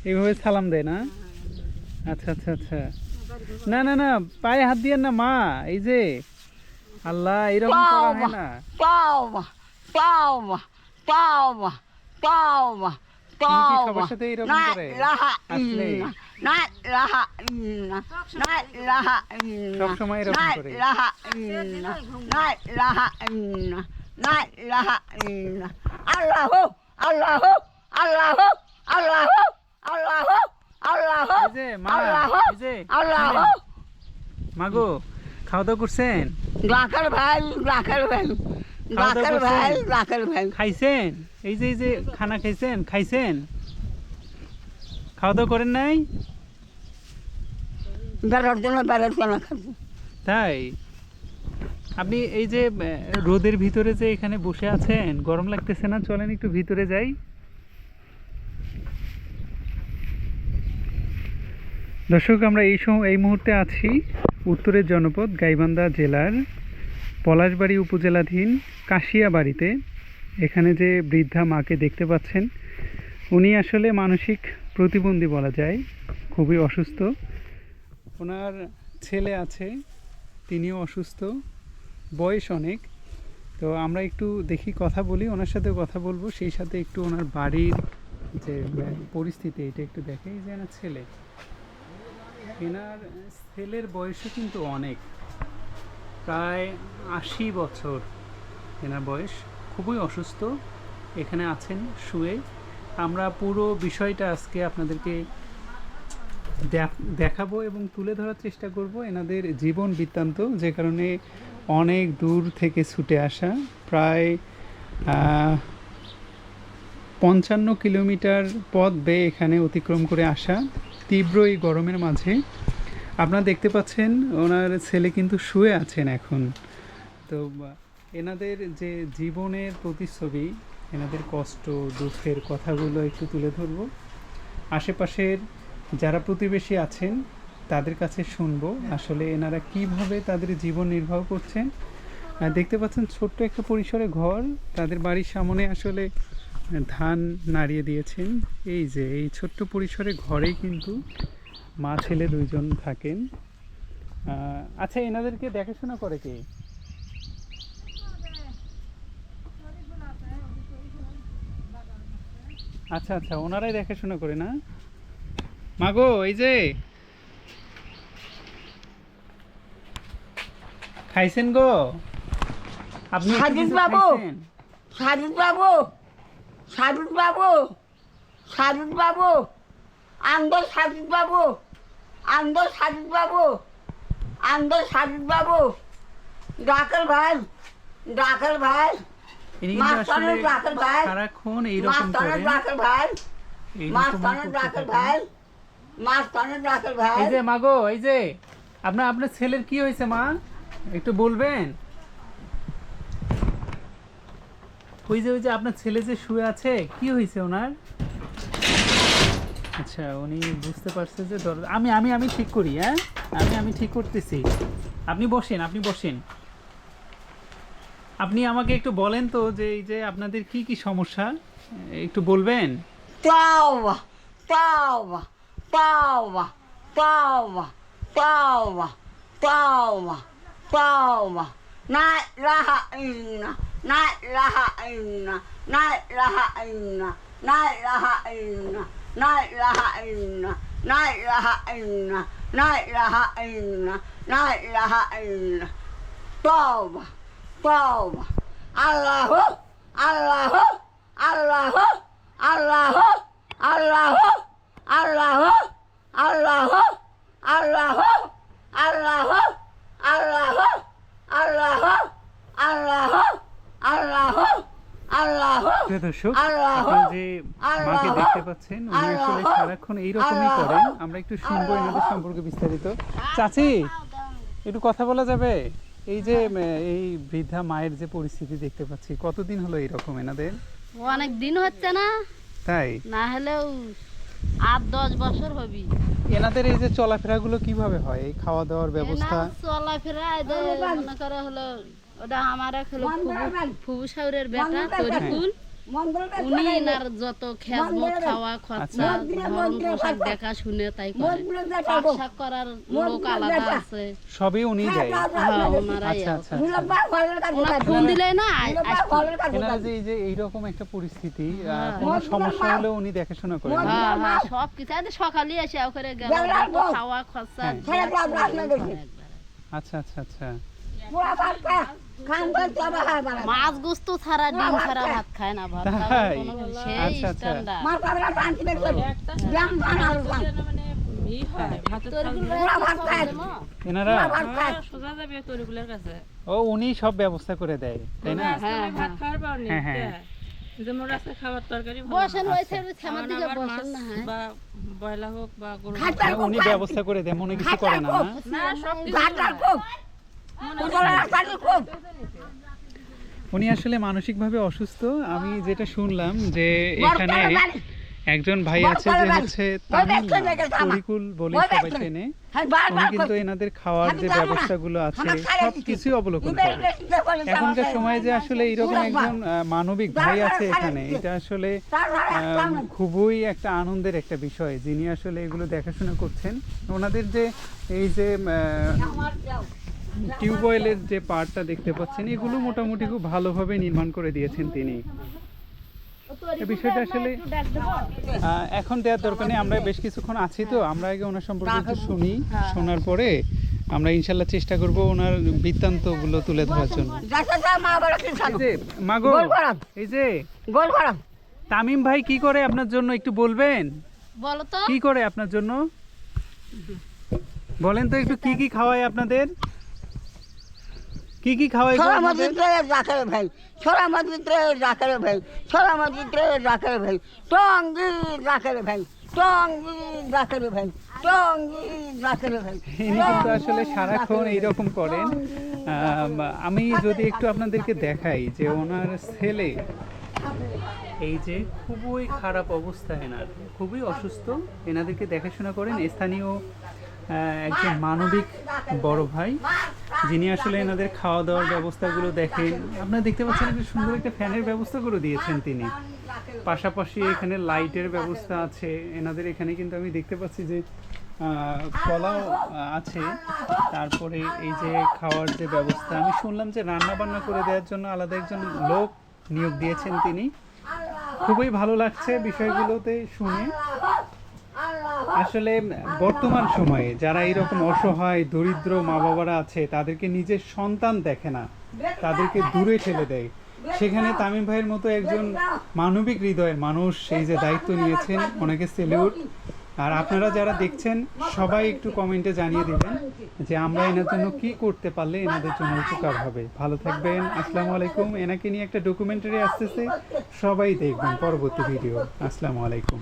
এইভাবে সালাম দেয় না আচ্ছা আচ্ছা আচ্ছা না না না পায়ে হাত দিয়ে না মা এই যে আল্লাহ এরকম করা হয় না পাওমা পাওমা পাওমা পাওমা পাওমা সাথে এরকম করে আসলে না রাহা না রাহা এরকম করে রাহা আল্লাহ আল্লাহ আল্লাহ আল্লাহ মাগো খাওয়া দাওয়া করছেন? ডাকার ভাই ডাকার ভাই ডাকার ভাই ডাকার ভাই। খাইছেন? এই যে এই যে খানা খাইছেন? খাইছেন? খাওয়া দাওয়া করেন নাই? বেড়ার জন্য বেড়ার জন্য তাই? আপনি এই যে রোদের ভিতরে যে এখানে বসে আছেন গরম লাগতেছে না? চলেন একটু ভিতরে যাই। দর্শক, আমরা এই সময় এই মুহূর্তে আছি উত্তরের জনপদ গাইবান্ধা জেলার পলাশবাড়ি উপজেলাধীন কাশিয়াবাড়িতে। এখানে যে বৃদ্ধা মাকে দেখতে পাচ্ছেন, উনি আসলে মানসিক প্রতিবন্ধী বলা যায়, খুবই অসুস্থ। ওনার ছেলে আছে, তিনিও অসুস্থ, বয়স অনেক। তো আমরা একটু দেখি, কথা বলি, ওনার সাথে কথা বলব। সেই সাথে একটু ওনার বাড়ির যে পরিস্থিতি, এটা একটু দেখে, এই যে ছেলে। এনার ছেলের বয়সও কিন্তু অনেক। প্রায় আশি বছর এনার বয়স। খুবই অসুস্থ। এখানে আছেন, শুয়ে। আমরা পুরো বিষয়টা আজকে আপনাদেরকে দেখ- দেখাবো এবং তুলে ধরার চেষ্টা করব এনাদের জীবন বৃত্তান্ত, যে কারণে অনেক দূর থেকে ছুটে আসা। প্রায় পঞ্চান্ন কিলোমিটার পথ বেয়ে এখানে অতিক্রম করে আসা। তীব্র এই গরমের মাঝে, আপনারা দেখতে পাচ্ছেন ওনার ছেলে কিন্তু শুয়ে আছেন এখন। তো, এনাদের যে জীবনের প্রতিচ্ছবি, এনাদের কষ্ট, দুঃখের কথাগুলো একটু তুলে ধরবো। আশেপাশের যারা প্রতিবেশী আছেন, তাদের কাছে শুনব আসলে এনারা কীভাবে তাদের জীবন নির্বাহ করছেন। দেখতে পাচ্ছেন ছোট্ট একটা পরিসরে ঘর, তাদের বাড়ির সামনে আসলে ধান নাড়িয়ে দিয়েছেন। এই যে এই ছোট্ট পরিসরে ঘরেই কিন্তু মা ছেলে দুইজন থাকেন। আচ্ছা এনাদেরকে দেখাশোনা করে কে? আচ্ছা আচ্ছা ওনারাই দেখাশোনা করে না? মাগো এই যে। খাইছেন গো? আপনি বাবু। বাবু! সারুদবাবু সারুদবাবু আন্দ সারুদবাবু আন্দ সারুদবাবু বাবু সারুদবাবু ডাকাল ভাই ডাকাল ভাই বাবু ডাকল ভাই ডাকল ভাই মাস্টারের ভাই ভাই। এই যে আপনার আপনার ছেলের কি হয়েছে মা? একটু বলবেন? ওই যে ওই যে আপনার ছেলে যে শুয়ে আছে কি হয়েছে ওনার? আচ্ছা উনি বুঝতে পারছে যে দরজা আমি আমি আমি ঠিক করি হ্যাঁ? আমি আমি ঠিক করতেছি। আপনি বসেন আপনি বসেন। আপনি আমাকে একটু বলেন তো যে এই যে আপনাদের কি কি সমস্যা? একটু বলবেন? inna, na laha inna, na laha inna, na laha inna, na laha inna, na laha inna, na laha inna, na laha inna. Toma, toma. Allahu, Allahu, Allahu. আল্লাহ আল্লাহ আল্লাহ আল্লাহ আল্লাহ আল্লাহ আল্লাহ আল্লাহ আল্লাহ আল্লাহ আল্লাহ প্রিয় দর্শক আল্লাহ, যে মাকে দেখতে পাচ্ছেন উনি আসলে সারাক্ষণ এইরকমই করেন। আমরা একটু শুনব এনাদের সম্পর্কে বিস্তারিত। চাচি একটু কথা বলা যাবে? এই যে এই বৃদ্ধা মায়ের যে পরিস্থিতি দেখতে পাচ্ছি কতদিন হলো এইরকম এনাদের? অনেক দিন হচ্ছে না। তাই? না হলেও আট দশ বছর হবি। এনাদের এই যে চলাফেরাগুলো কীভাবে হয়? এই খাওয়া দাওয়ার ব্যবস্থা? চলাফেরা মনে করে হলো ওটা আমার এক হলো ফুবু- সাউরের বেটা তরিকুল। উনি এনার যত খেজমত খাওয়া খরচা আচ্ছা। পোশাক দেখা শুনে তাই করে। পাকশাক করার লোক আলাদা আছে। সবই উনি দেয়। হ্যাঁ ওনারাই আচ্ছা আছে। আচ্ছা ওনার ফোন দিলে না এনারা যে এই যে এইরকম একটা পরিস্থিতি আহ, কোনো সমস্যা হলে উনি দেখাশোনা করেন। হ্যাঁ হ্যাঁ সব কিছু। এই যে সকালে এসে ওখানে গেল। খাওয়া খরচা হ্যাঁ। আচ্ছা আচ্ছা আচ্ছা। মাছ গুস্ত ছাড়া ডিম ছাড়া ভাত খায় না ভাত। সেই। স্ট্যান্ডার্ড হয় হ্যাঁ, ও উনি সব ব্যবস্থা করে দেয় তাই না? ভাত খাওয়ার পাও হ্যাঁ, হ্যাঁ। যেমন আজকে খাবার তরকারি ভালো বসেন ওই সাইডে আমার আমার দিকে বসেন না হ্যাঁ। বা বয়লা হোক বা গরু হ্যাঁ, উনি ব্যবস্থা করে দেয় মনে কিছু করে না না? সব উনি আসলে মানসিকভাবে অসুস্থ। আমি যেটা শুনলাম যে এখানে একজন ভাই আছে যে হচ্ছে তামিল তরিকুল বলে সবাই চেনে। উনি কিন্তু এনাদের খাওয়ার যে ব্যবস্থাগুলো আছে সব কিছুই অবলোকন করে। এখনকার সময়ে যে আসলে এইরকম একজন মানবিক ভাই আছে এখানে এটা আসলে খুবই একটা আনন্দের একটা বিষয়। যিনি আসলে এগুলো দেখাশোনা করছেন ওনাদের যে এই যে টিউবওয়েলের যে পার্টটা দেখতে পাচ্ছেন এগুলো মোটামুটি খুব ভালোভাবে নির্মাণ করে দিয়েছেন তিনি। বিষয়টা আসলে এখন দেওয়ার দরকার নেই আমরা বেশ কিছুক্ষণ আছি তো আমরা আগে ওনার সম্পর্কে একটু শুনি শোনার পরে আমরা ইনশাল্লাহ চেষ্টা করব ওনার বৃত্তান্তগুলো তুলে ধরার জন্য। এই যে মাগো এই যে গোল করাম তামিম ভাই কি করে আপনার জন্য একটু বলবেন? বলো তো। কি করে আপনার জন্য? বলেন তো একটু কি কি খাওয়ায় আপনাদের? কি কি খাওয়াই ছোলা আপনাদের? মসজিদ রাখে ভাই ছোলা মসজিদ রাখে ভাই ছোলা মসজিদ রাখে ভাই টঙ্গি রাখে ভাই টঙ্গি রাখে ভাই টঙ্গি রাখে ভাই ইনি কিন্তু আসলে সারাক্ষণ এইরকম করেন। আমি যদি একটু আপনাদেরকে দেখাই যে ওনার ছেলে এই যে খুবই খারাপ অবস্থা এনার খুবই অসুস্থ এনাদেরকে দেখাশোনা করেন। স্থানীয় একজন মানবিক বড় ভাই যিনি আসলে এনাদের খাওয়া দাওয়ার ব্যবস্থাগুলো দেখেন। আপনারা দেখতে পাচ্ছেন একটা সুন্দর একটা ফ্যানের ব্যবস্থা করে দিয়েছেন তিনি। পাশাপাশি এখানে লাইটের ব্যবস্থা আছে। এনাদের এখানে কিন্তু আমি দেখতে পাচ্ছি যে কলাও আছে। তারপরে এই যে খাওয়ার যে ব্যবস্থা আমি শুনলাম যে রান্না বান্না করে দেওয়ার জন্য আলাদা একজন লোক নিয়োগ দিয়েছেন তিনি। খুবই ভালো লাগছে বিষয়গুলোতে শুনে। আসলে বর্তমান সময়ে যারা এরকম অসহায়, দরিদ্র মা বাবারা আছে, তাদেরকে নিজের সন্তান দেখে না, তাদেরকে দূরে ঠেলে দেয়। সেখানে তামিম ভাইয়ের মতো একজন মানবিক হৃদয়ের মানুষ, সেই যে দায়িত্ব নিয়েছেন ওনাকে সেলিউট। আর আপনারা যারা দেখছেন, সবাই একটু কমেন্টে জানিয়ে দিবেন যে আমরা এনার জন্য কি করতে পারলে এনাদের জন্য উপকার হবে। ভালো থাকবেন, আসসালামু আলাইকুম। এনাকে নিয়ে একটা ডকুমেন্টারি আসতেছে, সবাই দেখবেন পরবর্তী ভিডিও আসসালামু আলাইকুম।